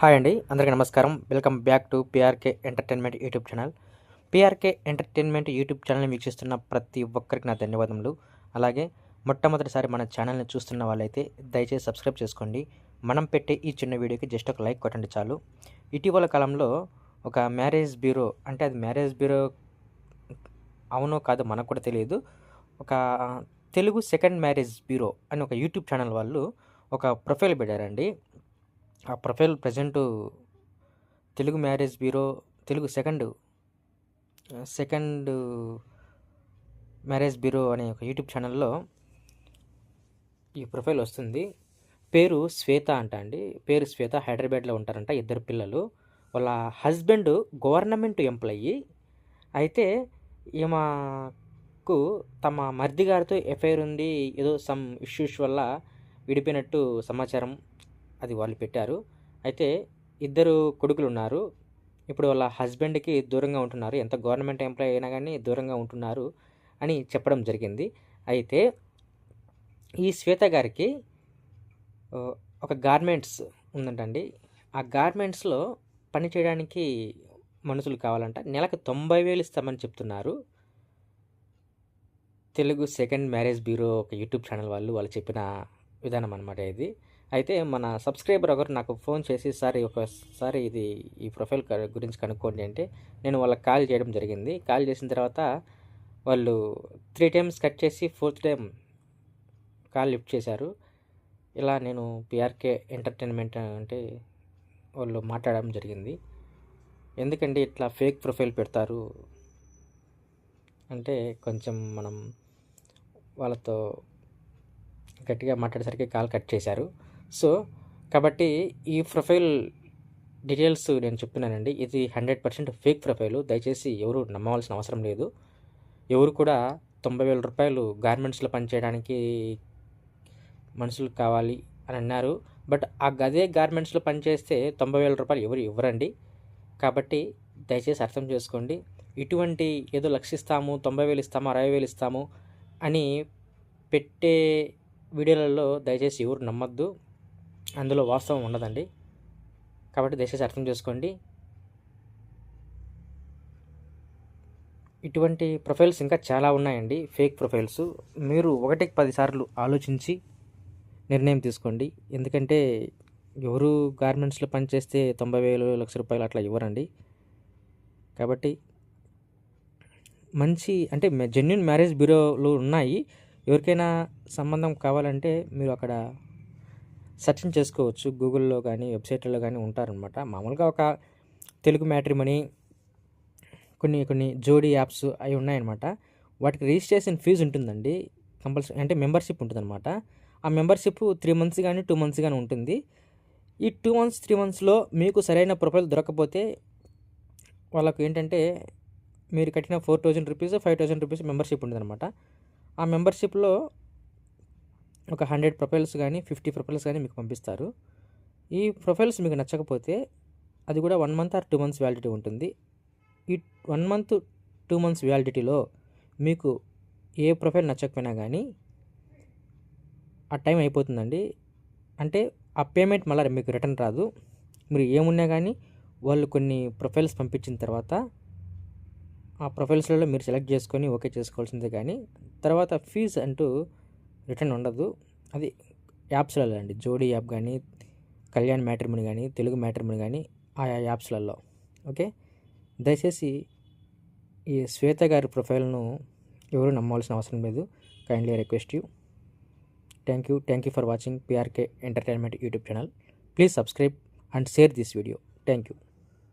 Hi అండి అందరికీ నమస్కారం. Welcome back to PRK entertainment YouTube channel. PRK entertainment YouTube ఛానల్ని వీక్షిస్తున్న ప్రతి ఒక్కరికి నా ధన్యవాదములు. అలాగే మొట్టమొదటిసారి మన ఛానల్ని చూస్తున్న వాళ్ళైతే దయచేసి సబ్స్క్రైబ్ చేసుకోండి. మనం పెట్టే ఈ చిన్న వీడియోకి జస్ట్ ఒక లైక్ కొట్టండి చాలు. ఇటీవల కాలంలో ఒక మ్యారేజ్ బ్యూరో అంటే అది మ్యారేజ్ బ్యూరో అవునో కాదో మనకు కూడా తెలియదు. ఒక తెలుగు సెకండ్ మ్యారేజ్ బ్యూరో అని ఒక యూట్యూబ్ ఛానల్ వాళ్ళు ఒక ప్రొఫైల్ పెట్టారండి. ఆ profile present Telugu marriage bureau Telugu second second marriage bureau అనే ఒక యూట్యూబ్ ఛానల్లో ఈ ప్రొఫైల్ వస్తుంది. పేరు శ్వేత అంట అండి. పేరు శ్వేత హైదరాబాద్లో ఉంటారంట ఇద్దరు పిల్లలు. వాళ్ళ హస్బెండ్ గవర్నమెంట్ ఎంప్లాయీ. అయితే ఈమెకు తమ మర్ది గారితో ఎఫ్ఐఆర్ ఉంది. ఏదో సమ్ ఇష్యూస్ వల్ల విడిపోయినట్టు సమాచారం అది వాళ్ళు పెట్టారు. అయితే ఇద్దరు కొడుకులు ఉన్నారు ఇప్పుడు వాళ్ళ హస్బెండ్కి దూరంగా ఉంటున్నారు. ఎంత గవర్నమెంట్ ఎంప్లాయీ అయినా కానీ దూరంగా ఉంటున్నారు అని చెప్పడం జరిగింది. అయితే ఈ శ్వేత గారికి ఒక గార్మెంట్స్ ఉందంటండి. ఆ గార్మెంట్స్లో పని చేయడానికి మనుషులు కావాలంట. నెలకు తొంభై వేలు ఇస్తామని చెప్తున్నారు. తెలుగు సెకండ్ మ్యారేజ్ బ్యూరో ఒక యూట్యూబ్ ఛానల్ వాళ్ళు వాళ్ళు చెప్పిన విధానం అనమాట ఇది. అయితే మన సబ్స్క్రైబర్ ఒకరు నాకు ఫోన్ చేసి సార్ ఒకసారి ఇది ఈ ప్రొఫైల్ గురించి కనుక్కోండి అంటే నేను వాళ్ళకి కాల్ చేయడం జరిగింది. కాల్ చేసిన తర్వాత వాళ్ళు త్రీ టైమ్స్ కట్ చేసి ఫోర్త్ టైం కాల్ లిఫ్ట్ చేశారు. ఇలా నేను పిఆర్కే ఎంటర్టైన్మెంట్ అంటే వాళ్ళు మాట్లాడడం జరిగింది. ఎందుకండి ఇట్లా ఫేక్ ప్రొఫైల్ పెడతారు? అంటే కొంచెం మనం వాళ్ళతో గట్టిగా మాట్లాడేసరికి కాల్ కట్ చేశారు. సో కాబట్టి ఈ ప్రొఫైల్ డీటెయిల్స్ నేను చెప్తున్నానండి. ఇది హండ్రెడ్ పర్సెంట్ ఫేక్ ప్రొఫైల్. దయచేసి ఎవరు నమ్మవలసిన అవసరం లేదు. ఎవరు కూడా తొంభై వేల రూపాయలు గార్మెంట్స్లో పనిచేయడానికి మనుషులు కావాలి అని అన్నారు. బట్ ఆ గదే గార్మెంట్స్లో పనిచేస్తే తొంభై వేల రూపాయలు ఎవరు ఇవ్వరండి. కాబట్టి దయచేసి అర్థం చేసుకోండి. ఇటువంటి ఏదో లక్షిస్తాము తొంభై వేలు ఇస్తాము అరవై వేలు ఇస్తాము అని పెట్టే వీడియోలలో దయచేసి ఎవరు నమ్మద్దు. అందులో వాస్తవం ఉండదండి. కాబట్టి దయచేసి అర్థం చేసుకోండి. ఇటువంటి ప్రొఫైల్స్ ఇంకా చాలా ఉన్నాయండి. Fake profiles. మీరు ఒకటికి పదిసార్లు ఆలోచించి నిర్ణయం తీసుకోండి. ఎందుకంటే ఎవరు గార్మెంట్స్లో పనిచేస్తే తొంభై వేలు లక్ష రూపాయలు అట్లా ఇవ్వరండి. కాబట్టి మంచి అంటే జెన్యున్ మ్యారేజ్ బ్యూరోలు ఉన్నాయి. ఎవరికైనా సంబంధం కావాలంటే మీరు అక్కడ సెర్చింగ్ చేసుకోవచ్చు. గూగుల్లో కానీ వెబ్సైట్లలో కానీ ఉంటారనమాట మామూలుగా ఒక తెలుగు మ్యాట్రిమనీ కొన్ని కొన్ని జోడీ యాప్స్ అవి ఉన్నాయన్నమాట. వాటికి రిజిస్ట్రేషన్ ఫీజు ఉంటుందండి. కంపల్సరీ అంటే మెంబర్షిప్ ఉంటుందన్నమాట. ఆ మెంబర్షిప్ త్రీ మంత్స్ కానీ టూ మంత్స్ కానీ ఉంటుంది. ఈ టూ మంత్స్ త్రీ మంత్స్లో మీకు సరైన ప్రొఫైల్ దొరకకపోతే వాళ్ళకు ఏంటంటే మీరు కట్టిన four thousand rupees five thousand rupees membership ఉంటుందన్నమాట ఆ మెంబర్షిప్లో ఒక హండ్రెడ్ ప్రొఫైల్స్ కానీ ఫిఫ్టీ ప్రొఫైల్స్ కానీ మీకు పంపిస్తారు. ఈ ప్రొఫైల్స్ మీకు నచ్చకపోతే అది కూడా one month or two months validity ఉంటుంది. ఈ వన్ మంత్ టూ మంత్స్ వ్యాలిడిటీలో మీకు ఏ ప్రొఫైల్ నచ్చకపోయినా కానీ ఆ టైం అయిపోతుందండి. అంటే ఆ పేమెంట్ మళ్ళీ మీకు రిటర్న్ రాదు. మీరు ఏమున్నా కానీ వాళ్ళు కొన్ని ప్రొఫైల్స్ పంపించిన తర్వాత ఆ ప్రొఫైల్స్లలో మీరు సెలెక్ట్ చేసుకొని ఓకే చేసుకోవాల్సిందే కానీ తర్వాత ఫీజ్ అంటూ రిటర్న్ ఉండదు. అది యాప్స్లలో అండి. జోడీ యాప్ కానీ కళ్యాణ్ మ్యాట్రిమని కానీ తెలుగు మ్యాట్రిమని కానీ ఆయా యాప్స్లలో. ఓకే? దయచేసి ఈ శ్వేత గారి ప్రొఫైల్ను ఎవరు నమ్మాల్సిన అవసరం లేదు. Kindly request you. Thank you. Thank you for watching PRK entertainment YouTube channel. Please subscribe and share this video. Thank you.